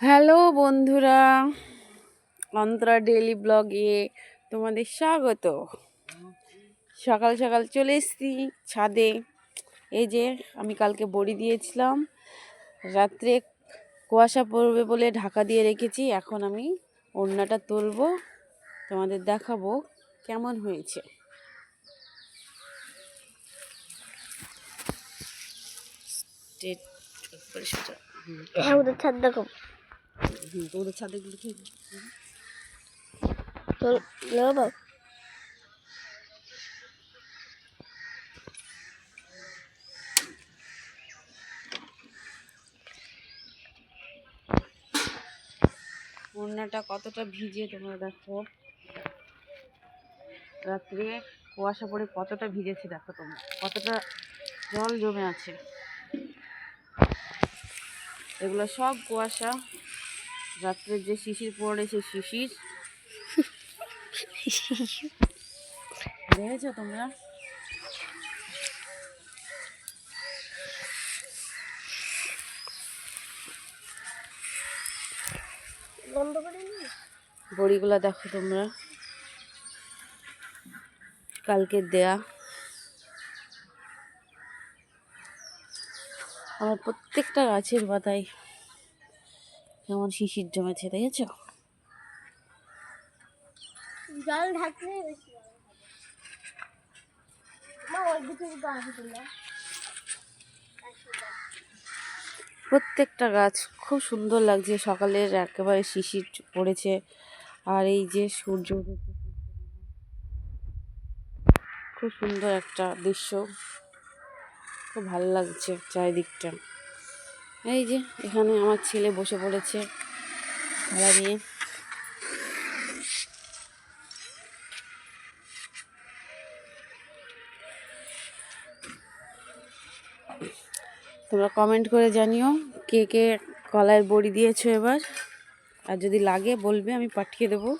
Hello বন্ধুরা, Antara daily ব্লগে তোমাদের স্বাগত সকাল সকাল চলে এসছি ছাদে এই যে আমি কালকে বড়ি দিয়েছিলাম, রাত্রে কুয়াশা পড়বে বলে ঢাকা দিয়ে রেখেছি, এখন আমি ওড়নাটা তুলবো, তোমাদের দেখাবো কেমন হয়েছে। হুম। ওদের ছাদগুলো কি? ওড়নাটা কতটা ভিজে তোমরা দেখো। রাত্রে কুয়াশা পড়ে কতটা ভিজেছে দেখো তোমরা। কতটা জল জমে আছে। এগুলো সব কুয়াশা। রাত্রে যে শিশির পড়ে সে শিশির। দেখেছ তোমরা? বড়িগুলো দেখো তোমরা। কালকে দেয়া। আমার প্রত্যেকটা গাছের পাতায় কেমন শিশির জমেছে দেখেছ? জল ঢাকলে প্রত্যেকটা গাছ খুব সুন্দর লাগছে সকালের একেবারে শিশির পড়েছে আর এই যে সূর্য খুব সুন্দর একটা দৃশ্য। খুব ভালো লাগছে চারিদিকটা। এই যে, এখানে আমার ছেলে বসে পড়েছে খেলা নিয়ে তোমরা কমেন্ট করে জানিও কে কে কলার বড়ি দিয়েছ এবার। আর যদি লাগে বলবে, আমি পাঠিয়ে দেবো।